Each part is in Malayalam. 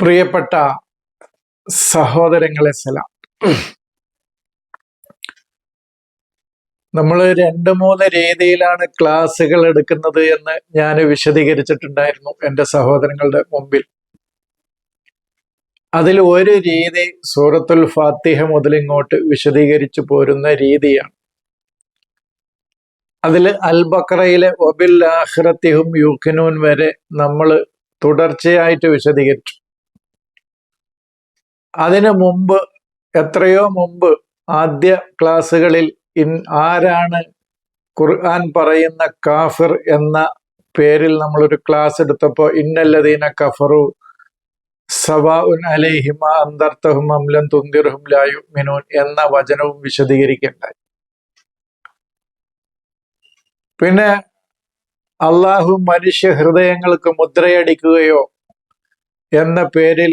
പ്രിയപ്പെട്ട സഹോദരങ്ങളെ സലാം. നമ്മൾ രണ്ട് മൂന്ന് രീതിയിലാണ് ക്ലാസ്സുകൾ എടുക്കുന്നത് എന്ന് ഞാൻ വിശദീകരിച്ചിട്ടുണ്ടായിരുന്നു എന്റെ സഹോദരങ്ങളുടെ മുമ്പിൽ. അതിൽ ഒരു രീതി സൂറത്തുൽ ഫാത്തിഹ മുതലിങ്ങോട്ട് വിശദീകരിച്ചു പോരുന്ന രീതിയാണ്. അതിൽ അൽ ബക്രയിലെ ഒബിൽ ആഹ്റത്തിഹും യൂഖിനൂൻ വരെ നമ്മൾ തുടർച്ചയായിട്ട് വിശദീകരിച്ചു. അതിനു മുമ്പ് എത്രയോ മുമ്പ് ആദ്യ ക്ലാസ്സുകളിൽ ഇൻ ആരാണ് ഖുർആൻ പറയുന്ന കാഫിർ എന്ന പേരിൽ നമ്മളൊരു ക്ലാസ് എടുത്തപ്പോൾ ഇന്നല്ലദീന കഫറു സവാ ഉൻ അലൈഹിമ അന്തർത്തഹും അംലം തുന്തിർഹും ലായു മിനൂൻ എന്ന വചനവും വിശദീകരിക്കേണ്ടായി. പിന്നെ അള്ളാഹു മനുഷ്യ ഹൃദയങ്ങൾക്ക് മുദ്രയടിക്കുകയോ എന്ന പേരിൽ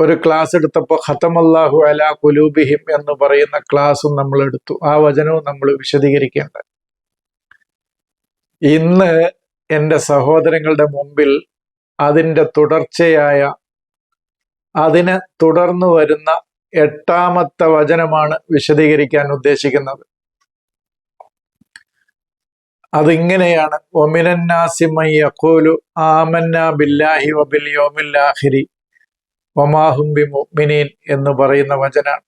ഒരു ക്ലാസ് എടുത്തപ്പോൾ ഖത്തമല്ലാഹു അല കുലൂബിഹിം എന്ന് പറയുന്ന ക്ലാസ്സും നമ്മൾ എടുത്തു. ആ വചനവും നമ്മൾ വിശദീകരിക്കേണ്ട. ഇന്ന് എന്റെ സഹോദരങ്ങളുടെ മുമ്പിൽ അതിന്റെ തുടർച്ചയായ അതിനെ തുടർന്നു വരുന്ന എട്ടാമത്തെ വചനമാണ് വിശദീകരിക്കാൻ ഉദ്ദേശിക്കുന്നത്. അതിങ്ങനെയാണ്. ഒമിനന്നാസിമയ്യഖൂലു ആമന്ന ബില്ലാഹി വബിൽ യോമില്ലാഹിരി ഒമാഹുംബി മുഅ്മിനീൻ എന്ന് പറയുന്ന വചനാണ്.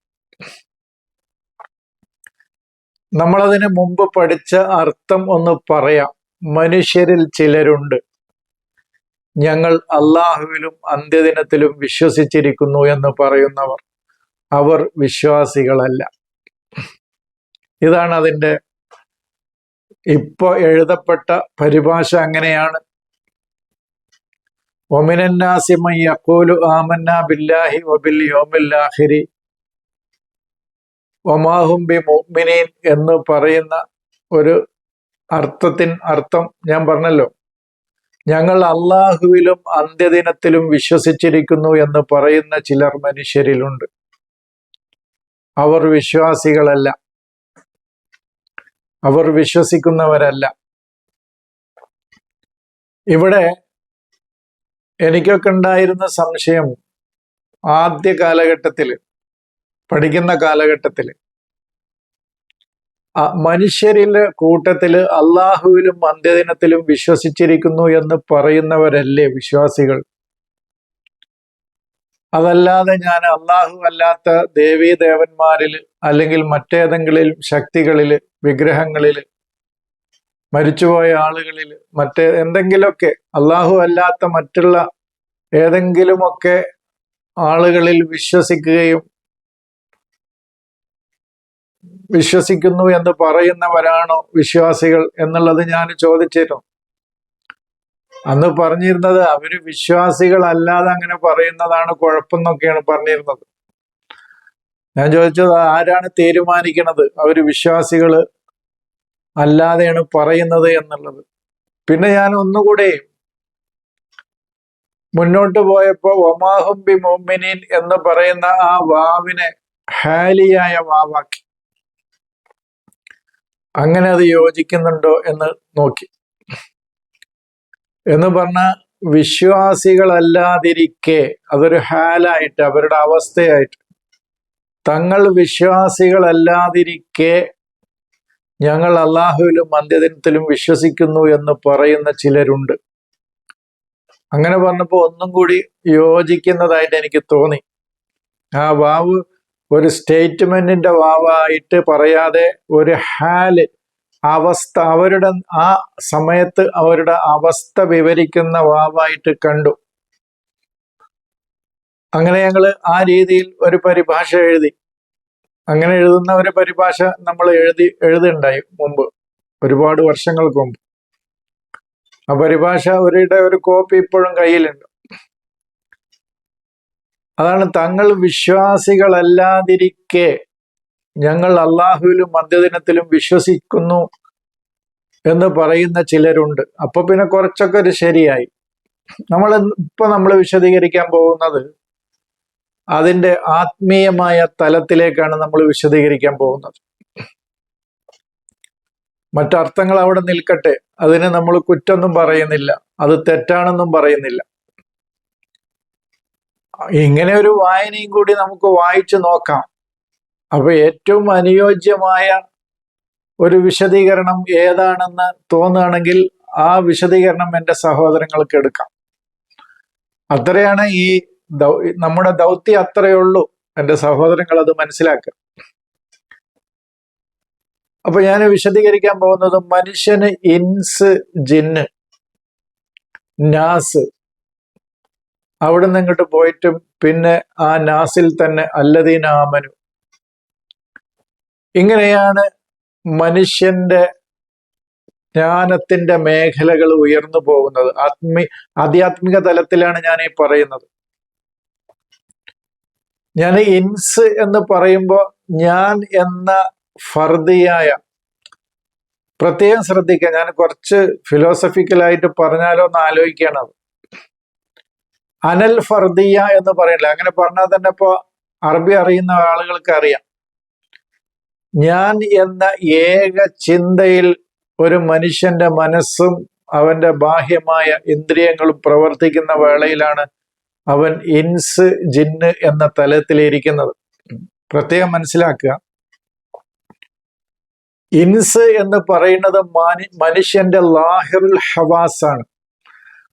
നമ്മളതിന് മുമ്പ് പഠിച്ച അർത്ഥം ഒന്ന് പറയാം. മനുഷ്യരിൽ ചിലരുണ്ട്. ഞങ്ങൾ അള്ളാഹുവിലും അന്ത്യദിനത്തിലും വിശ്വസിച്ചിരിക്കുന്നു എന്ന് പറയുന്നവർ. അവർ വിശ്വാസികളല്ല. ഇതാണ് അതിന്റെ ഇപ്പോൾ എഴുതപ്പെട്ട പരിഭാഷ അങ്ങനെയാണ്. എന്ന് പറയുന്ന ഒരു അർത്ഥത്തിൻ അർത്ഥം ഞാൻ പറഞ്ഞല്ലോ. ഞങ്ങൾ അള്ളാഹുവിലും അന്ത്യദിനത്തിലും വിശ്വസിച്ചിരിക്കുന്നു എന്ന് പറയുന്ന ചിലർ മനുഷ്യരിലുണ്ട്. അവർ വിശ്വാസികളല്ല. അവർ വിശ്വസിക്കുന്നവരല്ല. ഇവിടെ എനിക്കൊക്കെ ഉണ്ടായിരുന്ന സംശയം ആദ്യ കാലഘട്ടത്തിൽ പഠിക്കുന്ന കാലഘട്ടത്തിൽ. മനുഷ്യരിലെ കൂട്ടത്തിൽ അള്ളാഹുവിലും അന്ത്യദിനത്തിലും വിശ്വസിച്ചിരിക്കുന്നു എന്ന് പറയുന്നവരല്ലേ വിശ്വാസികൾ? അതല്ലാതെ ഞാൻ അള്ളാഹു അല്ലാത്ത ദേവീദേവന്മാരിൽ അല്ലെങ്കിൽ മറ്റേതെങ്കിലും ശക്തികളിൽ വിഗ്രഹങ്ങളിൽ മരിച്ചുപോയ ആളുകളിൽ മറ്റേ എന്തെങ്കിലുമൊക്കെ അള്ളാഹു അല്ലാത്ത മറ്റുള്ള ഏതെങ്കിലുമൊക്കെ ആളുകളിൽ വിശ്വസിക്കുകയും വിശ്വസിക്കുന്നു എന്ന് പറയുന്നവരാണോ വിശ്വാസികൾ എന്നുള്ളത് ഞാൻ ചോദിച്ചിരുന്നു. അന്ന് പറഞ്ഞിരുന്നത് അവർ വിശ്വാസികളല്ലാതെ അങ്ങനെ പറയുന്നതാണ് കുഴപ്പമെന്നൊക്കെയാണ് പറഞ്ഞിരുന്നത്. ഞാൻ ചോദിച്ചത് ആരാണ് തീരുമാനിക്കുന്നത് അവർ വിശ്വാസികൾ അല്ലാതെയാണ് പറയുന്നത് എന്നുള്ളത്. പിന്നെ ഞാൻ ഒന്നുകൂടെ മുന്നോട്ട് പോയപ്പോ ഒമാഹുംബി മോമിനീൻ എന്ന് പറയുന്ന ആ വാവിനെ ഹാലിയായ വാവാക്കി. അങ്ങനെ അത് യോജിക്കുന്നുണ്ടോ എന്ന് നോക്കി. എന്ന് പറഞ്ഞ വിശ്വാസികളല്ലാതിരിക്കെ അതൊരു ഹാലായിട്ട് അവരുടെ അവസ്ഥയായിട്ട്. തങ്ങൾ വിശ്വാസികളല്ലാതിരിക്കെ ഞങ്ങൾ അള്ളാഹുവിലും അന്ത്യദിനത്തിലും വിശ്വസിക്കുന്നു എന്ന് പറയുന്ന ചിലരുണ്ട്. അങ്ങനെ പറഞ്ഞപ്പോൾ ഒന്നും കൂടി യോജിക്കുന്നതായിട്ട് എനിക്ക് തോന്നി. ആ വാവ് ഒരു സ്റ്റേറ്റ്മെന്റിന്റെ വാവായിട്ട് പറയാതെ ഒരു ഹാൽ അവസ്ഥ അവരുടെ ആ സമയത്ത് അവരുടെ അവസ്ഥ വിവരിക്കുന്ന വാവായിട്ട് കണ്ടു. അങ്ങനെ ഞങ്ങൾ ആ രീതിയിൽ ഒരു പരിഭാഷ എഴുതി. അങ്ങനെ എഴുതുന്ന ഒരു പരിഭാഷ നമ്മൾ എഴുതി എഴുതുണ്ടായി മുമ്പ്. ഒരുപാട് വർഷങ്ങൾക്ക് മുമ്പ്. ആ പരിഭാഷ അവരുടെ ഒരു കോപ്പി ഇപ്പോഴും കയ്യിലുണ്ട്. അതാണ് തങ്ങൾ വിശ്വാസികളല്ലാതിരിക്കെ ഞങ്ങൾ അള്ളാഹുവിലും മദ്യദിനത്തിലും വിശ്വസിക്കുന്നു എന്ന് പറയുന്ന ചിലരുണ്ട്. അപ്പൊ പിന്നെ കുറച്ചൊക്കെ ഒരു ശരിയായി. നമ്മൾ ഇപ്പൊ നമ്മൾ വിശദീകരിക്കാൻ പോകുന്നത് അതിന്റെ ആത്മീയമായ തലത്തിലേക്കാണ് നമ്മൾ വിശദീകരിക്കാൻ പോകുന്നത്. മറ്റർത്ഥങ്ങൾ അവിടെ നിൽക്കട്ടെ. അതിനെ നമ്മൾ കുറ്റൊന്നും പറയുന്നില്ല. അത് തെറ്റാണെന്നും പറയുന്നില്ല. ഇങ്ങനെ ഒരു വായനയും കൂടി നമുക്ക് വായിച്ചു നോക്കാം. അപ്പൊ ഏറ്റവും അനുയോജ്യമായ ഒരു വിശദീകരണം ഏതാണെന്ന് തോന്നുകയാണെങ്കിൽ ആ വിശദീകരണം എന്റെ സഹോദരങ്ങൾക്ക് എടുക്കാം. അത്രയാണ് ഈ നമ്മുടെ ദൗത്യം അത്രയേ ഉള്ളൂ. എന്റെ സഹോദരങ്ങൾ അത് മനസ്സിലാക്കുക അപ്പൊ ഞാൻ വിശദീകരിക്കാൻ പോകുന്നത് മനുഷ്യന് ഇൻസ് ജിന്ന് നാസ്. അവിടെ നിന്ന് ഇങ്ങോട്ട് പോയിട്ട് പിന്നെ ആ നാസിൽ തന്നെ അല്ലതീനാമനു ഇങ്ങനെയാണ് മനുഷ്യന്റെ ജ്ഞാനത്തിന്റെ മേഖലകൾ ഉയർന്നു പോകുന്നത്. ആത്മീ ആധ്യാത്മിക തലത്തിലാണ് ഞാൻ ഈ പറയുന്നത്. ഞാൻ ഇൻസ് എന്ന് പറയുമ്പോൾ ഞാൻ എന്ന ഫർദിയായ പ്രത്യേകം ശ്രദ്ധിക്കുക ഞാൻ കുറച്ച് ഫിലോസഫിക്കലായിട്ട് പറഞ്ഞാലോ എന്ന് ആലോചിക്കുകയാണ് അത്. അനൽ ഫർദിയ എന്ന് പറയില്ല അങ്ങനെ പറഞ്ഞാൽ തന്നെ ഇപ്പോ അറബി അറിയുന്ന ആളുകൾക്ക് അറിയാം. ഞാൻ എന്ന ഏക ചിന്തയിൽ ഒരു മനുഷ്യന്റെ മനസ്സും അവന്റെ ബാഹ്യമായ ഇന്ദ്രിയങ്ങളും പ്രവർത്തിക്കുന്ന വേളയിലാണ് അവൻ ഇൻസ് ജിന്ന് എന്ന തലത്തിലിരിക്കുന്നത്. പ്രത്യേകം മനസ്സിലാക്കുക. ഇൻസ് എന്ന് പറയുന്നത് മാനി മനുഷ്യന്റെ ലാഹിറുൽ ഹവാസ് ആണ്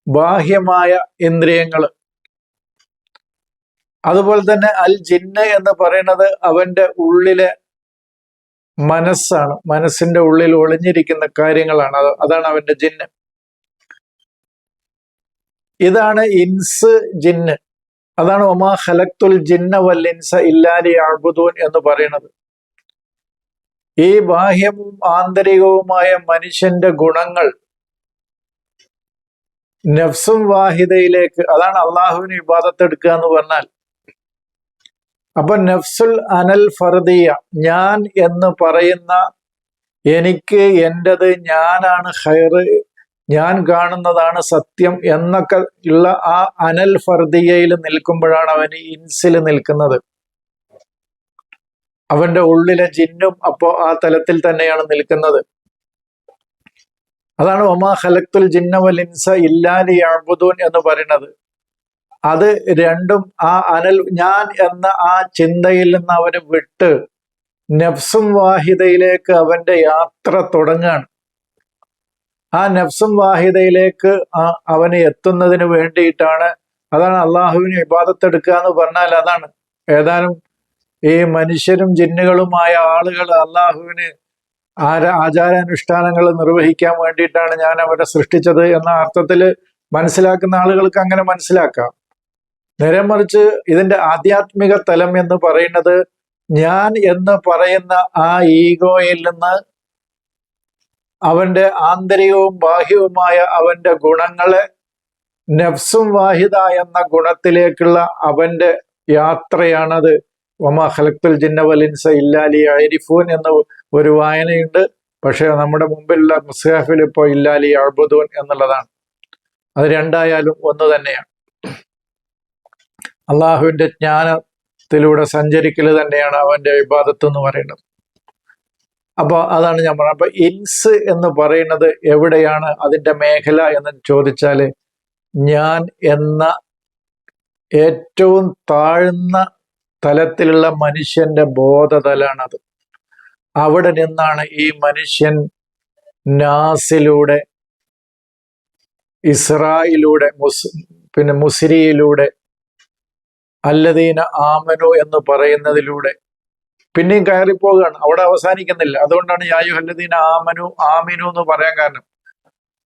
ബാഹ്യമായ ഇന്ദ്രിയങ്ങൾ അതുപോലെ തന്നെ അൽ ജിന്ന് എന്ന് പറയുന്നത് അവന്റെ ഉള്ളിലെ മനസ്സാണ്. മനസ്സിന്റെ ഉള്ളിൽ ഒളിഞ്ഞിരിക്കുന്ന കാര്യങ്ങളാണ്. അതാണ് അവന്റെ ജിന്ന്. ഇതാണ് ഇൻസ് ജിന്ന് അതാണ് ഒമാ ഹലക്തുൽ ജിന്ന വൽ ഇൻസ ഇല്ലാലി അഴുതൂൻ എന്ന് പറയുന്നത്. ഈ ബാഹ്യവും ആന്തരികവുമായ മനുഷ്യന്റെ ഗുണങ്ങൾ നഫ്സും വാഹിദയിലേക്ക് അതാണ് അള്ളാഹുവിന് വിവാദത്തെടുക്കുക എന്ന് പറഞ്ഞാൽ. അപ്പൊ നഫ്സുൽ അനൽ ഫർദിയ ഞാൻ എന്ന് പറയുന്ന എനിക്ക് എന്റെത് ഞാനാണ് ഹൈറ് ഞാൻ കാണുന്നതാണ് സത്യം എന്നൊക്കെ ഉള്ള ആ അനൽ ഫർദിയയിൽ നിൽക്കുമ്പോഴാണ് അവന് ഇൻസിൽ നിൽക്കുന്നത്. അവന്റെ ഉള്ളിലെ ജിന്നും അപ്പോ ആ തലത്തിൽ തന്നെയാണ് നിൽക്കുന്നത്. അതാണ് ഒമാ ഹലക്തുൽ ജിന്നവൽ ഇൻസ ഇല്ലാലി അഴുതൂൻ എന്ന് പറയുന്നത്. അത് രണ്ടും ആ അനൽ ഞാൻ എന്ന ആ ചിന്തയിൽ നിന്ന് അവന് വിട്ട് നഫ്സും വാഹിദയിലേക്ക് അവന്റെ യാത്ര തുടങ്ങുകയാണ് ആ നഫ്സും വാഹിദയിലേക്ക് അവനെ എത്തുന്നതിന് വേണ്ടിയിട്ടാണ്. അതാണ് അള്ളാഹുവിന് ഇബാദത്തെടുക്കുക എന്ന് പറഞ്ഞാൽ അതാണ്. ഏതാനും ഈ മനുഷ്യരും ജിന്നുകളുമായ ആളുകൾ അള്ളാഹുവിന് ആര ആചാരാനുഷ്ഠാനങ്ങൾ നിർവഹിക്കാൻ വേണ്ടിയിട്ടാണ് ഞാൻ അവരെ സൃഷ്ടിച്ചത് എന്ന അർത്ഥത്തിൽ മനസ്സിലാക്കുന്ന ആളുകൾക്ക് അങ്ങനെ മനസ്സിലാക്കാം. നേരെ മറിച്ച് ഇതിന്റെ ആധ്യാത്മിക തലം എന്ന് പറയുന്നത് ഞാൻ എന്ന് പറയുന്ന ആ ഈഗോയിൽ നിന്ന് അവന്റെ ആന്തരികവും ബാഹ്യവുമായ അവന്റെ ഗുണങ്ങളെ നഫ്സും വാഹിദ എന്ന ഗുണത്തിലേക്കുള്ള അവന്റെ യാത്രയാണത്. ഒമാ ഹലക്തുൽ ജിന്നവലിൻസ ഇല്ലാലി അരിഫൂൻ എന്ന ഒരു വായനയുണ്ട്. പക്ഷേ നമ്മുടെ മുമ്പിലുള്ള മുസ്ഹാഫിൽ ഇപ്പോൾ ഇല്ലാലി അഴുബുദൂൻ എന്നുള്ളതാണ്. അത് രണ്ടായാലും ഒന്ന് തന്നെയാണ്. അള്ളാഹുവിന്റെ ജ്ഞാനത്തിലൂടെ സഞ്ചരിക്കൽ തന്നെയാണ് അവന്റെ ഇബാദത്ത് എന്ന് പറയുന്നത്. അപ്പൊ അതാണ് ഞാൻ പറഞ്ഞത്. അപ്പൊ ഇൻസ് എന്ന് പറയുന്നത് എവിടെയാണ്? അതിന്റെ മേഖല എന്ന് ചോദിച്ചാൽ ഞാൻ എന്ന ഏറ്റവും താഴ്ന്ന തലത്തിലുള്ള മനുഷ്യന്റെ ബോധതലാണത് അവിടെ നിന്നാണ് ഈ മനുഷ്യൻ നാസിലൂടെ ഇസ്രായിലൂടെ മുസ് പിന്നെ മുസിരിയിലൂടെ അല്ലദീന ആമനു എന്ന് പറയുന്നതിലൂടെ പിന്നെയും കയറി പോവുകയാണ് അവിടെ അവസാനിക്കുന്നില്ല. അതുകൊണ്ടാണ് യായു ഹല്ലദീൻ ആമനു ആമിനു എന്ന് പറയാൻ കാരണം.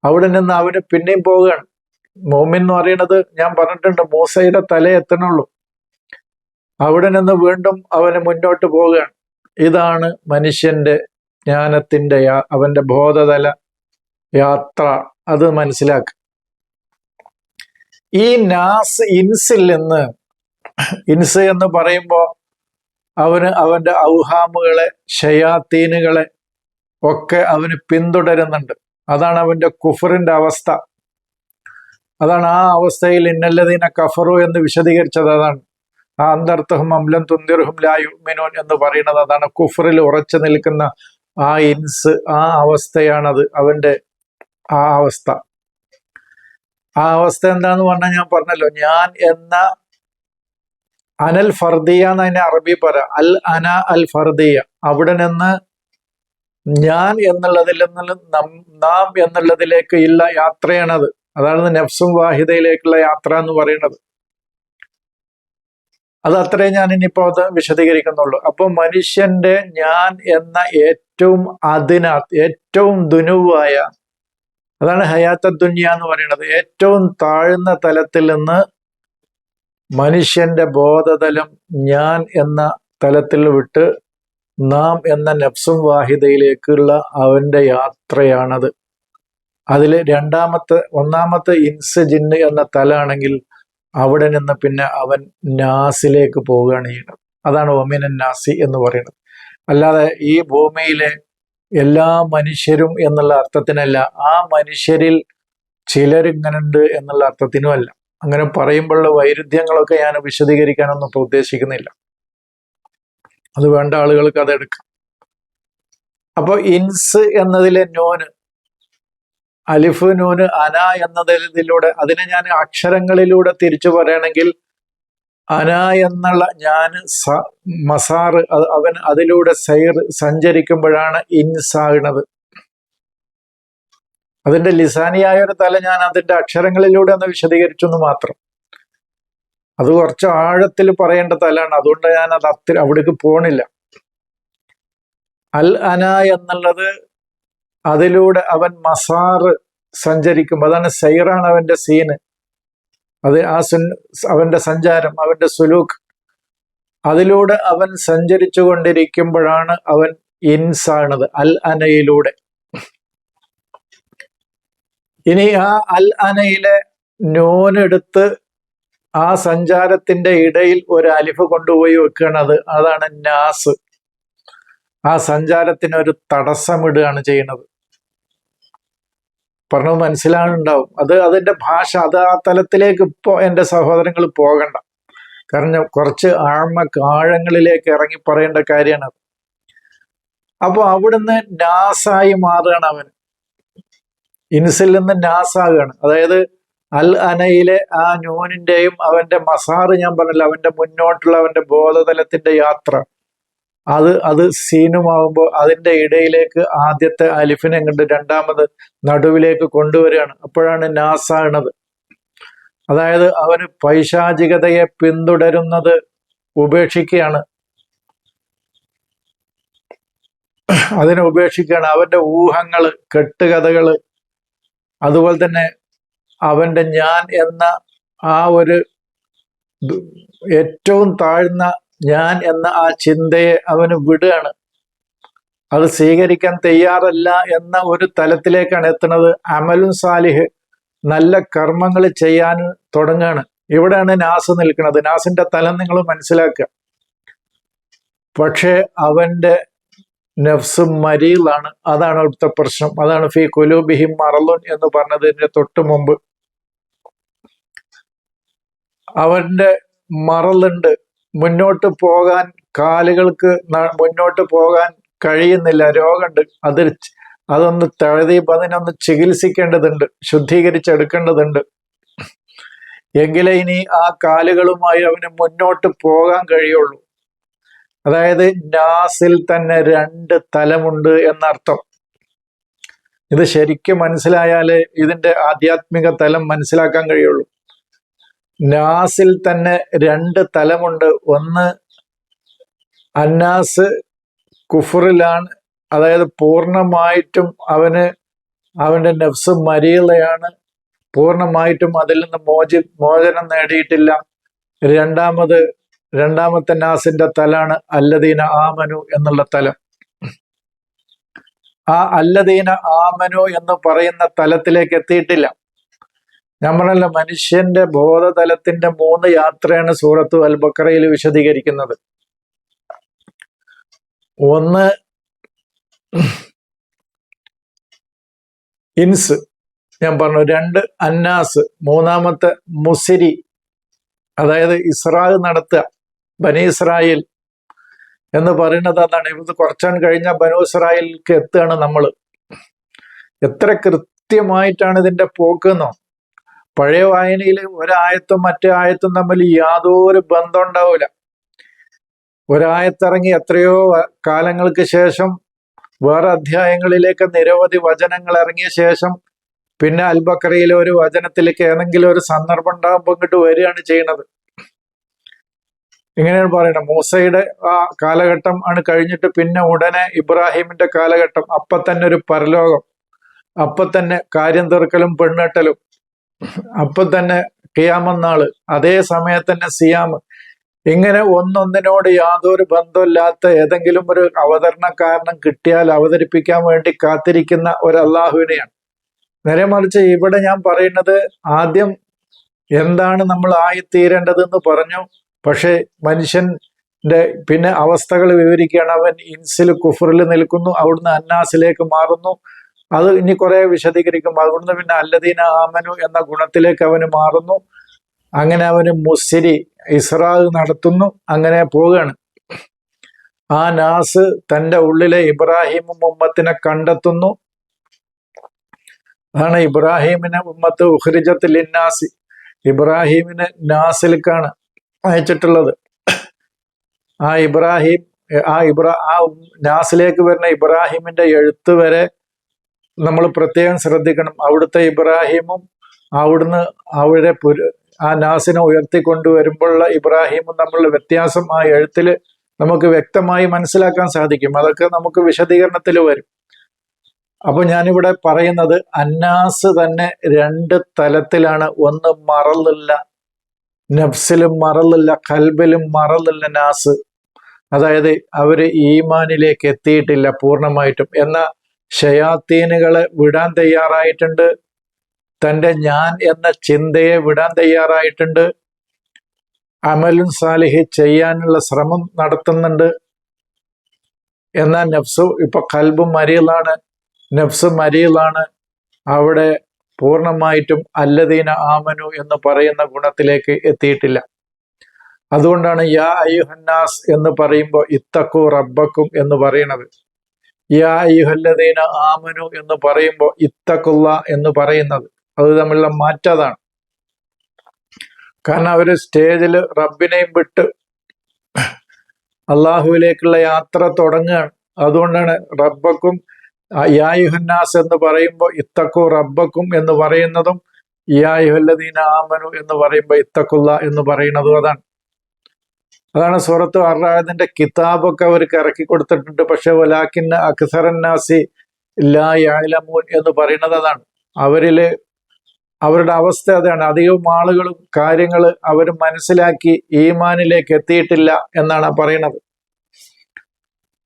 അവിടെ നിന്ന് അവന് പിന്നെയും പോവുകയാണ് മോമിൻ എന്ന് പറയുന്നത് ഞാൻ പറഞ്ഞിട്ടുണ്ട് മൂസയുടെ തല എത്തണുള്ളൂ. അവിടെ നിന്ന് വീണ്ടും അവന് മുന്നോട്ട് പോവുകയാണ് ഇതാണ് മനുഷ്യന്റെ ജ്ഞാനത്തിന്റെ അവന്റെ ബോധതല യാത്ര. അത് മനസ്സിലാക്കുക ഈ നാസ് ഇൻസിൽ നിന്ന് ഇൻസ് എന്ന് പറയുമ്പോൾ അവന് അവന്റെ ഔഹാമുകളെ ഷയാത്തീനുകളെ ഒക്കെ അവന് പിന്തുടരുന്നുണ്ട്. അതാണ് അവന്റെ കുഫറിന്റെ അവസ്ഥ. അതാണ് ആ അവസ്ഥയിൽ ഇന്നല്ലതീന കഫറു എന്ന് വിശദീകരിച്ചത് അതാണ്. ആ അന്തർത്ഥഹും അമ്ലം തുന്തിർഹും ലായുമിനോൻ എന്ന് പറയുന്നത് അതാണ് കുഫറിൽ ഉറച്ചു നിൽക്കുന്ന ആ ഇൻസ് ആ അവസ്ഥയാണത് അവന്റെ ആ അവസ്ഥ. ആ അവസ്ഥ എന്താന്ന് പറഞ്ഞാൽ ഞാൻ പറഞ്ഞല്ലോ ഞാൻ എന്ന അനൽ ഫർദിയ എന്ന് അതിനെ അറബി പറ അൽ അന അൽ ഫർദിയ. അവിടെ നിന്ന് ഞാൻ എന്നുള്ളതിൽ നിന്ന് നാം എന്നുള്ളതിലേക്ക് ഇല്ല യാത്രയാണത്. അതാണ് നെഫ്സും വാഹിദയിലേക്കുള്ള യാത്ര എന്ന് പറയുന്നത്. അത് അത്രേ ഞാൻ ഇനിയിപ്പോ അത് വിശദീകരിക്കുന്നുള്ളൂ. അപ്പൊ മനുഷ്യന്റെ ഞാൻ എന്ന ഏറ്റവും അതിനകത്ത് ഏറ്റവും ദുനുവായ അതാണ് ഹയാത്ത ദുന്യ എന്ന് പറയുന്നത്. ഏറ്റവും താഴ്ന്ന തലത്തിൽ നിന്ന് മനുഷ്യന്റെ ബോധതലം ഞാൻ എന്ന തലത്തിൽ വിട്ട് നാം എന്ന നഫ്സും വാഹിദയിലേക്കുള്ള അവന്റെ യാത്രയാണത്. അതിൽ രണ്ടാമത്തെ ഒന്നാമത്തെ ഇൻസ് ജിന്ന് എന്ന തലാണെങ്കിൽ അവിടെ നിന്ന് പിന്നെ അവൻ നാസിലേക്ക് പോവുകയാണ് ചെയ്യുന്നത്. അതാണ് ഒമിനൻ നാസി എന്ന് പറയുന്നത്. അല്ലാതെ ഈ ഭൂമിയിലെ എല്ലാ മനുഷ്യരും എന്നുള്ള അർത്ഥത്തിനല്ല ആ മനുഷ്യരിൽ ചിലരിങ്ങനുണ്ട് എന്നുള്ള അർത്ഥത്തിനുമല്ല. അങ്ങനെ പറയുമ്പോഴുള്ള വൈരുദ്ധ്യങ്ങളൊക്കെ ഞാൻ വിശദീകരിക്കാനൊന്നും ഇപ്പൊ ഉദ്ദേശിക്കുന്നില്ല. അത് വേണ്ട ആളുകൾക്ക് അത് എടുക്കാം. അപ്പൊ ഇൻസ് എന്നതിലെ നോന് അലിഫ് നൂന് അന എന്നതിലൂടെ അതിനെ ഞാൻ അക്ഷരങ്ങളിലൂടെ തിരിച്ചു പറയണമെങ്കിൽ അന എന്നുള്ള ഞാൻ മസാറ് അവൻ അതിലൂടെ സൈർ സഞ്ചരിക്കുമ്പോഴാണ് ഇൻസാകുന്നത്. അതിന്റെ ലിസാനിയായ ഒരു തല ഞാൻ അതിന്റെ അക്ഷരങ്ങളിലൂടെ ഒന്ന് വിശദീകരിച്ചു എന്ന് മാത്രം. അത് കുറച്ച് ആഴത്തിൽ പറയേണ്ട തലാണ്. അതുകൊണ്ട് ഞാൻ അത് അത്ര അവിടേക്ക് പോണില്ല. അൽ അന എന്നുള്ളത് അതിലൂടെ അവൻ മസാറ് സഞ്ചരിക്കും അതാണ് സൈറാണ് അവന്റെ സീന്. അത് ആ സുൻ അവന്റെ സഞ്ചാരം അവന്റെ സുലൂക്ക്. അതിലൂടെ അവൻ സഞ്ചരിച്ചു കൊണ്ടിരിക്കുമ്പോഴാണ് അവൻ ഇൻസാണത് അൽ അനയിലൂടെ. ഇനി ആ അൽ അനയിലെ നൂനെടുത്ത് ആ സഞ്ചാരത്തിന്റെ ഇടയിൽ ഒരു അലിഫ് കൊണ്ടുപോയി വെക്കുകയാണത്. അതാണ് നാസ്. ആ സഞ്ചാരത്തിന് ഒരു തടസ്സമിടുകയാണ് ചെയ്യുന്നത്. പറഞ്ഞത് മനസ്സിലാകുന്നുണ്ടാവും അത് അതിന്റെ ഭാഷ അത് ആ തലത്തിലേക്ക് ഇപ്പോ എന്റെ സഹോദരങ്ങൾ പോകണ്ട. കാരണം കുറച്ച് ആഴ്മ ആഴങ്ങളിലേക്ക് ഇറങ്ങി പറയേണ്ട കാര്യമാണ് അത്. അപ്പൊ അവിടുന്ന് നാസായി മാറുകയാണ് അവൻ. ഇൻസിൽ നിന്ന് നാസാകുകയാണ് അതായത് അൽ അനയിലെ ആ ന്യൂനിന്റെയും അവന്റെ മസാറ് ഞാൻ പറഞ്ഞില്ല അവന്റെ മുന്നോട്ടുള്ള അവന്റെ ബോധതലത്തിന്റെ യാത്ര. അത് അത് സീനുമാകുമ്പോൾ അതിന്റെ ഇടയിലേക്ക് ആദ്യത്തെ അലിഫിനെ കണ്ട് രണ്ടാമത് നടുവിലേക്ക് കൊണ്ടുവരികയാണ്. അപ്പോഴാണ് നാസാണത് അതായത് അവന് പൈശാചികതയെ പിന്തുടരുന്നത് ഉപേക്ഷിക്കുകയാണ്. അതിനെ ഉപേക്ഷിക്കുകയാണ്. അവന്റെ ഊഹങ്ങൾ കെട്ടുകഥകൾ അതുപോലെ തന്നെ അവന്റെ ഞാൻ എന്ന ആ ഒരു ഏറ്റവും താഴ്ന്ന ഞാൻ എന്ന ആ ചിന്തയെ അവന് വിടുകയാണ്. അത് സ്വീകരിക്കാൻ തയ്യാറല്ല എന്ന ഒരു തലത്തിലേക്കാണ് എത്തുന്നത്. അമലും സാലിഹ് നല്ല കർമ്മങ്ങൾ ചെയ്യാൻ തുടങ്ങുകയാണ് ഇവിടെയാണ് നാസ് നിൽക്കുന്നത്. നാസിന്റെ തലം നിങ്ങൾ മനസ്സിലാക്കുക. പക്ഷേ അവന്റെ നഫ്സ് മരീലാണ്. അതാണ് അവിടുത്തെ പ്രശ്നം. അതാണ് ഫി കുലൂബിഹിം മറലുൻ എന്ന് പറഞ്ഞതിന്റെ തൊട്ട് മുമ്പ്. അവന്റെ മറലുണ്ട്. മുന്നോട്ട് പോകാൻ കാലുകൾക്ക് മുന്നോട്ട് പോകാൻ കഴിയുന്നില്ല. രോഗമുണ്ട്. അത് ച- അതൊന്ന് തഴുതി അതിനൊന്ന് ചികിത്സിക്കേണ്ടതുണ്ട്. ശുദ്ധീകരിച്ചെടുക്കേണ്ടതുണ്ട്. എങ്കിലേ ഇനി ആ കാലുകളുമായി അവന് മുന്നോട്ട് പോകാൻ കഴിയുള്ളൂ. അതായത് നാസിൽ തന്നെ രണ്ട് തലമുണ്ട് എന്നർത്ഥം. ഇത് ശരിക്കും മനസ്സിലായാലേ ഇതിന്റെ ആധ്യാത്മിക തലം മനസ്സിലാക്കാൻ കഴിയുള്ളൂ. നാസിൽ തന്നെ രണ്ട് തലമുണ്ട്. ഒന്ന് അന്നാസ് കുഫറിലാണ്. അതായത് പൂർണമായിട്ടും അവന് അവന്റെ നഫ്സ് മരിയളയാണ്. പൂർണമായിട്ടും അതിൽ നിന്ന് മോചി മോചനം നേടിയിട്ടില്ല. രണ്ടാമത് രണ്ടാമത്തെ നാസിന്റെ തലാണ് അല്ലദീന ആമനു എന്നുള്ള തലം. ആ അല്ലദീന ആമനു എന്ന് പറയുന്ന തലത്തിലേക്ക് എത്തിയിട്ടില്ല. നമ്മളല്ല മനുഷ്യന്റെ ബോധതലത്തിന്റെ മൂന്ന് യാത്രയാണ് സൂറത്ത് അൽബക്കറയിൽ വിശദീകരിക്കുന്നത്. ഒന്ന് ഇൻസ്. ഞാൻ പറഞ്ഞു രണ്ട് അന്നാസ്. മൂന്നാമത്തെ മുസിരി. അതായത് ഇസ്രാഹ് നടത്തുക. ബനി ഇസ്രായേൽ എന്ന് പറയുന്നത് അതാണ്. ഇവിടുന്ന് കുറച്ചാൻ കഴിഞ്ഞ ബനു ഇസ്രായേലിലേക്ക് എത്തുകയാണ് നമ്മൾ എത്ര കൃത്യമായിട്ടാണ് ഇതിന്റെ പോക്കെന്നോ പഴയ വായനയിൽ ഒരായത്തും മറ്റേ ആയത്തും തമ്മിൽ യാതൊരു ബന്ധം ഉണ്ടാവില്ല. ഒരായത്തിറങ്ങി എത്രയോ കാലങ്ങൾക്ക് ശേഷം വേറെ അധ്യായങ്ങളിലേക്ക് നിരവധി വചനങ്ങൾ ഇറങ്ങിയ ശേഷം പിന്നെ അൽബക്കറയിലെ ഒരു വചനത്തിലേക്ക് ഏതെങ്കിലും ഒരു സന്ദർഭം ഉണ്ടാകുമ്പോൾ ഇങ്ങോട്ട് വരികയാണ് ചെയ്യുന്നത്. ഇങ്ങനെയാണ് പറയുന്നത്. മൂസയുടെ ആ കാലഘട്ടം ആണ് കഴിഞ്ഞിട്ട് പിന്നെ ഉടനെ ഇബ്രാഹിമിന്റെ കാലഘട്ടം. അപ്പൊ തന്നെ ഒരു പരലോകം. അപ്പൊ തന്നെ കാര്യം തീർക്കലും പെണ്ണെട്ടലും. അപ്പൊ തന്നെ കിയാമന്നാൾ അതേ സമയത്ത് തന്നെ സിയാമ്. ഇങ്ങനെ ഒന്നൊന്നിനോട് യാതൊരു ബന്ധമില്ലാത്ത ഏതെങ്കിലും ഒരു അവതരണ കാരണം കിട്ടിയാൽ അവതരിപ്പിക്കാൻ വേണ്ടി കാത്തിരിക്കുന്ന ഒരു അള്ളാഹുവിനെയാണ് നേരെ മറിച്ച് ഇവിടെ ഞാൻ പറയുന്നത് ആദ്യം എന്താണ് നമ്മൾ ആയിത്തീരേണ്ടതെന്ന് പറഞ്ഞു. പക്ഷേ മനുഷ്യന്റെ പിന്നെ അവസ്ഥകൾ വിവരിക്കുകയാണ് അവൻ ഇൻസിൽ കുഫറിൽ നിൽക്കുന്നു അവിടുന്ന് അന്നാസിലേക്ക് മാറുന്നു. അത് ഇനി കുറെ വിശദീകരിക്കും. അവിടുന്ന് പിന്നെ അല്ലദീന ആമനു എന്ന ഗുണത്തിലേക്ക് അവന് മാറുന്നു. അങ്ങനെ അവന് മുസിരി ഇസ്രാഹ് നടത്തുന്നു. അങ്ങനെ പോവുകയാണ്. ആ നാസ് തന്റെ ഉള്ളിലെ ഇബ്രാഹിമും ഉമ്മത്തിനെ കണ്ടെത്തുന്നു. അതാണ് ഇബ്രാഹിമിനെ ഉമ്മത്ത് ഉഹ്രിജത്തിൽ ഇന്നാസി ഇബ്രാഹിമിനെ നാസിലേക്കാണ് അയച്ചിട്ടുള്ളത്. ആ ഇബ്രാഹിം ആ ഇബ്രാ ആ നാസിലേക്ക് വരുന്ന ഇബ്രാഹിമിന്റെ എഴുത്ത് വരെ നമ്മൾ പ്രത്യേകം ശ്രദ്ധിക്കണം. അവിടുത്തെ ഇബ്രാഹിമും അവിടുന്ന് അവിടെ പുര ആ നാസിനെ ഉയർത്തിക്കൊണ്ടുവരുമ്പോഴുള്ള ഇബ്രാഹിമും തമ്മിലുള്ള വ്യത്യാസം ആ എഴുത്തിൽ നമുക്ക് വ്യക്തമായി മനസ്സിലാക്കാൻ സാധിക്കും. അതൊക്കെ നമുക്ക് വിശദീകരണത്തിൽ വരും. അപ്പൊ ഞാനിവിടെ പറയുന്നത് അന്നാസ് തന്നെ രണ്ട് തലത്തിലാണ്. ഒന്ന് മറലില്ല നഫ്സിലും മറലില്ല കൽബിലും മറലില്ല നാസ്. അതായത് അവർ ഈമാനിലേക്ക് എത്തിയിട്ടില്ല പൂർണമായിട്ടും. എന്ന ഷയാത്തീനുകളെ വിടാൻ തയ്യാറായിട്ടുണ്ട്. തന്റെ ഞാൻ എന്ന ചിന്തയെ വിടാൻ തയ്യാറായിട്ടുണ്ട്. അമലും സാലിഹി ചെയ്യാനുള്ള ശ്രമം നടത്തുന്നുണ്ട്. എന്നാൽ നഫ്സു ഇപ്പൊ കൽബും മരിയലാണ്. നഫ്സ് മരിയലാണ്. അവിടെ പൂർണമായിട്ടും അല്ലദീന ആമനു എന്ന് പറയുന്ന ഗുണത്തിലേക്ക് എത്തിയിട്ടില്ല. അതുകൊണ്ടാണ് യാ അയ്യുഹന്നാസ് എന്ന് പറയുമ്പോൾ ഇത്തക്കു റബ്ബക്കും എന്ന് പറയണത്. യാ അയ്യുഹല്ലദീന ആമനു എന്ന് പറയുമ്പോൾ ഇത്തക്കുള്ള എന്ന് പറയുന്നത്. അത് തമ്മിലുള്ള മാറ്റതാണ് കാരണം അവർ സ്റ്റേജിൽ റബ്ബിനെയും വിട്ട് അള്ളാഹുവിലേക്കുള്ള യാത്ര തുടങ്ങുകയാണ്. അതുകൊണ്ടാണ് റബ്ബക്കും യായുഹന്നാസ് എന്ന് പറയുമ്പോൾ ഇത്തക്കു റബ്ബക്കും എന്ന് പറയുന്നതും യായുഹല്ലദീന ആമനു എന്ന് പറയുമ്പോൾ ഇത്തക്കുള്ള എന്ന് പറയുന്നതും അതാണ്. അതാണ് സൂറത്ത് അറാദിന്റെ കിതാബൊക്കെ അവർക്ക് ഇറക്കി കൊടുത്തിട്ടുണ്ട്. പക്ഷെ വലാക്കിന് അക്സറന്നാസി ലാ യാലമൂൻ എന്ന് പറയുന്നത് അതാണ്. അവരിൽ അവരുടെ അവസ്ഥ അതാണ്. അധികം ആളുകളും കാര്യങ്ങൾ അവർ മനസ്സിലാക്കി ഈമാനിലേക്ക് എത്തിയിട്ടില്ല എന്നാണ് പറയുന്നത്.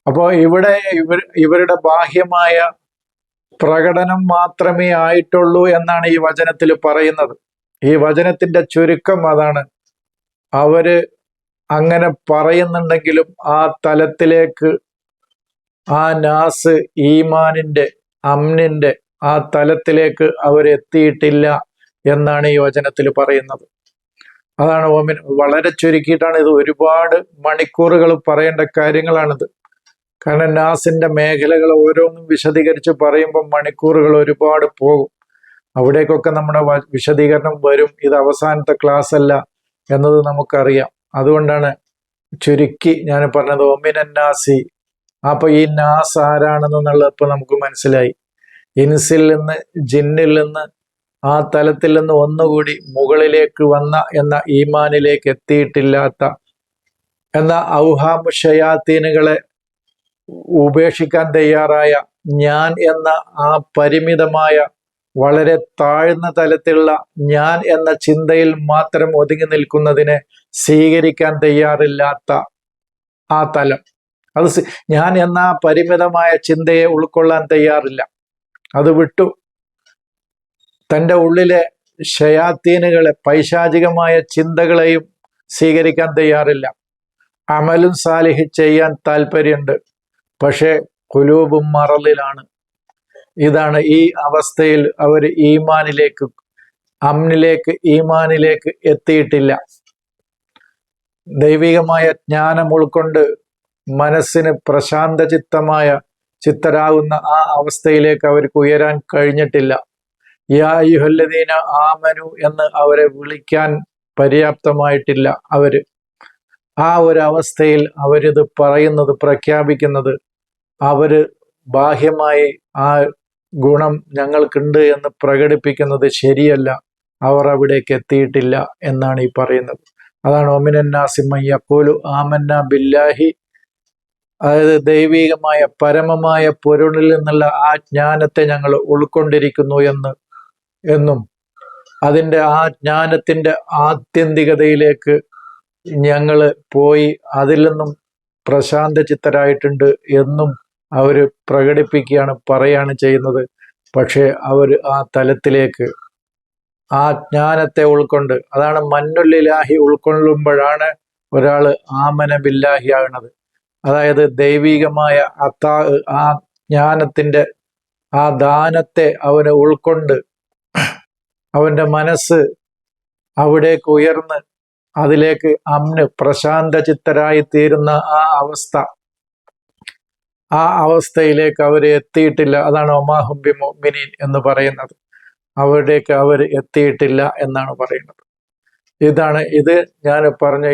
അപ്പോൾ ഇവിടെ ഇവർ ഇവരുടെ ബാഹ്യമായ പ്രകടനം മാത്രമേ ആയിട്ടുള്ളൂ എന്നാണ് ഈ വചനത്തിൽ പറയുന്നത്. ഈ വചനത്തിന്റെ ചുരുക്കം അതാണ്. അവർ അങ്ങനെ പറയുന്നുണ്ടെങ്കിലും ആ തലത്തിലേക്ക് ആ നാസ് ഈമാനിന്റെ അമ്നിന്റെ ആ തലത്തിലേക്ക് അവരെത്തിയിട്ടില്ല എന്നാണ് ഈ വചനത്തിൽ പറയുന്നത്. അതാണ് ഓമിൻ വളരെ ചുരുക്കിയിട്ടാണ് ഇത് ഒരുപാട് മണിക്കൂറുകൾ പറയേണ്ട കാര്യങ്ങളാണിത്. കാരണം നാസിന്റെ മേഖലകൾ ഓരോന്നും വിശദീകരിച്ച് പറയുമ്പോൾ മണിക്കൂറുകൾ ഒരുപാട് പോകും. അവിടേക്കൊക്കെ നമ്മുടെ വിശദീകരണം വരും. ഇത് അവസാനത്തെ ക്ലാസ് അല്ല എന്നത് നമുക്കറിയാം. അതുകൊണ്ടാണ് ചുരുക്കി ഞാൻ പറഞ്ഞത് ഒമിനൻ നാസി. അപ്പൊ ഈ നാസ് ആരാണെന്നുള്ളത് ഇപ്പൊ നമുക്ക് മനസ്സിലായി. ഇൻസിൽ നിന്ന് ജിന്നിൽ നിന്ന് ആ തലത്തിൽ നിന്ന് ഒന്നുകൂടി മുകളിലേക്ക് വന്ന എന്ന ഈമാനിലേക്ക് എത്തിയിട്ടില്ലാത്ത എന്ന ഔഹാമുഷയാത്തീനുകളെ ഉപേക്ഷിക്കാൻ തയ്യാറായ ഞാൻ എന്ന ആ പരിമിതമായ വളരെ താഴ്ന്ന തലത്തിലുള്ള ഞാൻ എന്ന ചിന്തയിൽ മാത്രം ഒതുങ്ങി നിൽക്കുന്നതിനെ സ്വീകരിക്കാൻ തയ്യാറില്ലാത്ത ആ തലം. അത് ഞാൻ എന്ന പരിമിതമായ ചിന്തയെ ഉൾക്കൊള്ളാൻ തയ്യാറില്ല. അത് വിട്ടു. തന്റെ ഉള്ളിലെ ഷയാത്തീനുകളെ പൈശാചികമായ ചിന്തകളെയും സ്വീകരിക്കാൻ തയ്യാറില്ല. അമലും സാലിഹി ചെയ്യാൻ താല്പര്യമുണ്ട് പക്ഷേ കുലൂബും മറലിലാണ് ഇതാണ് ഈ അവസ്ഥയിൽ അവർ ഈമാനിലേക്ക് അമ്നിലേക്ക് ഈമാനിലേക്ക് എത്തിയിട്ടില്ല. ദൈവികമായ ജ്ഞാനം ഉൾക്കൊണ്ട് മനസ്സിന് പ്രശാന്തചിത്തമായ ചിത്തരാകുന്ന ആ അവസ്ഥയിലേക്ക് അവർക്ക് ഉയരാൻ കഴിഞ്ഞിട്ടില്ല. യാ യുഹല്ലദീന ആമനു എന്ന് അവരെ വിളിക്കാൻ പര്യാപ്തമായിട്ടില്ല അവർ ആ ഒരു അവസ്ഥയിൽ അവരിത് പറയുന്നത് പ്രഖ്യാപിക്കുന്നത് അവർ ബാഹ്യമായി ആ ഗുണം ഞങ്ങൾക്കുണ്ട് എന്ന് പ്രകടിപ്പിക്കുന്നത് ശരിയല്ല. അവർ അവിടേക്ക് എത്തിയിട്ടില്ല എന്നാണ് ഈ പറയുന്നത്. അതാണ് ഒമിനന്നാസിമയ്യപ്പോലു ആമന്ന ബില്ലാഹി. അതായത് ദൈവികമായ പരമമായ പൊരുളിൽ നിന്നുള്ള ആ ജ്ഞാനത്തെ ഞങ്ങൾ ഉൾക്കൊണ്ടിരിക്കുന്നു എന്ന് എന്നും അതിന്റെ ആ ജ്ഞാനത്തിന്റെ ആത്യന്തികതയിലേക്ക് ഞങ്ങൾ പോയി അതിൽ നിന്നും പ്രശാന്ത ചിത്തരായിട്ടുണ്ട് എന്നും അവർ പ്രകടിപ്പിക്കുകയാണ് പറയുകയാണ് ചെയ്യുന്നത്. പക്ഷേ അവർ ആ തലത്തിലേക്ക് ആ ജ്ഞാനത്തെ ഉൾക്കൊണ്ട് അതാണ് മന്നുല്ലിലാഹി ഉൾക്കൊള്ളുമ്പോഴാണ് ഒരാൾ ആമന ബില്ലാഹി ആകുന്നത് അതായത് ദൈവികമായ അത്താ ആ ജ്ഞാനത്തിന്റെ ആ ദാനത്തെ അവന് ഉൾക്കൊണ്ട് അവന്റെ മനസ്സ് അവിടേക്ക് ഉയർന്ന് അതിലേക്ക് അമ്ന് പ്രശാന്ത ചിത്തരായി തീരുന്ന ആ അവസ്ഥ. ആ അവസ്ഥയിലേക്ക് അവർ എത്തിയിട്ടില്ല. അതാണ് ഒമാഹുബി മൊമിനീൻ എന്ന് പറയുന്നത്. അവിടേക്ക് അവർ എത്തിയിട്ടില്ല എന്നാണ് പറയുന്നത്. ഇതാണ് ഇത് ഞാൻ പറഞ്ഞ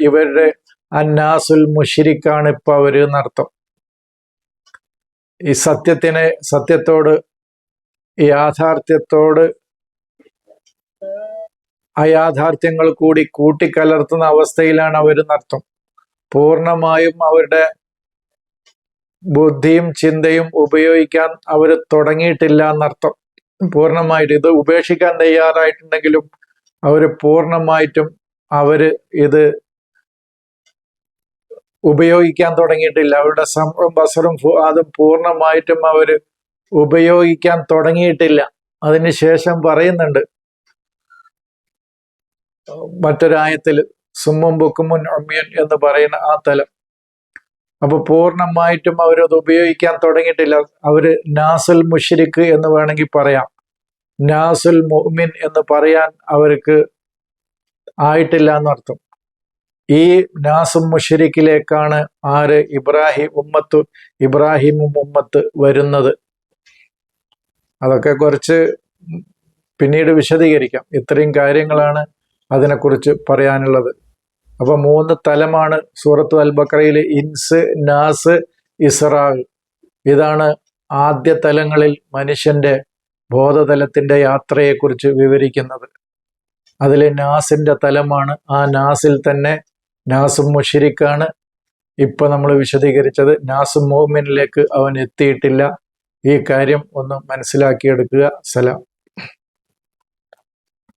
ഇവരുടെ അന്നാസുൽ മുഷിരിക്കാണ് ഇപ്പൊ അവർ എന്നർത്ഥം. ഈ സത്യത്തിനെ സത്യത്തോട് യാഥാർത്ഥ്യത്തോട് അയാഥാർത്ഥ്യങ്ങൾ കൂടി കൂട്ടിക്കലർത്തുന്ന അവസ്ഥയിലാണ് അവരെന്നർത്ഥം പൂർണമായും അവരുടെ ബുദ്ധിയും ചിന്തയും ഉപയോഗിക്കാൻ അവർ തുടങ്ങിയിട്ടില്ല എന്നർത്ഥം. പൂർണമായിട്ട് ഇത് ഉപേക്ഷിക്കാൻ തയ്യാറായിട്ടുണ്ടെങ്കിലും അവർ പൂർണമായിട്ടും അവർ ഇത് ഉപയോഗിക്കാൻ തുടങ്ങിയിട്ടില്ല. അവരുടെ സമറും ബസറും അതും പൂർണമായിട്ടും അവർ ഉപയോഗിക്കാൻ തുടങ്ങിയിട്ടില്ല. അതിനുശേഷം പറയുന്നുണ്ട് മറ്റൊരായത്തിൽ സുമ്മും ബുക്കുമുൻ ഒമ്മിയൻ എന്ന് പറയുന്ന ആ തലം. അപ്പൊ പൂർണമായിട്ടും അവരത് ഉപയോഗിക്കാൻ തുടങ്ങിയിട്ടില്ല. അവർ നാസുൽ മുഷിരിക്ക് എന്ന് വേണമെങ്കിൽ പറയാം. നാസുൽ മുഹ്മിൻ എന്ന് പറയാൻ അവർക്ക് ആയിട്ടില്ല എന്നർത്ഥം. ഈ നാസും മുഷിരിക്കിലേക്കാണ് ആര് ഇബ്രാഹിം ഉമ്മത്ത് ഇബ്രാഹിമും ഉമ്മത്ത് വരുന്നത്. അതൊക്കെ കുറച്ച് പിന്നീട് വിശദീകരിക്കാം. ഇത്രയും കാര്യങ്ങളാണ് അതിനെക്കുറിച്ച് പറയാനുള്ളത്. അപ്പൊ മൂന്ന് തലമാണ് സൂറത്ത് അൽ ഇൻസ് നാസ് ഇസ്രാൽ ഇതാണ് ആദ്യ തലങ്ങളിൽ മനുഷ്യന്റെ ബോധതലത്തിന്റെ യാത്രയെക്കുറിച്ച് വിവരിക്കുന്നത്. അതിൽ നാസിന്റെ തലമാണ്. ആ നാസിൽ തന്നെ നാസും മുഷിരിക്കാണ്. ഇപ്പൊ നമ്മൾ വിശദീകരിച്ചത് നാസും മോമിനിലേക്ക് അവൻ എത്തിയിട്ടില്ല. ഈ കാര്യം ഒന്ന് മനസ്സിലാക്കിയെടുക്കുക. സലാം.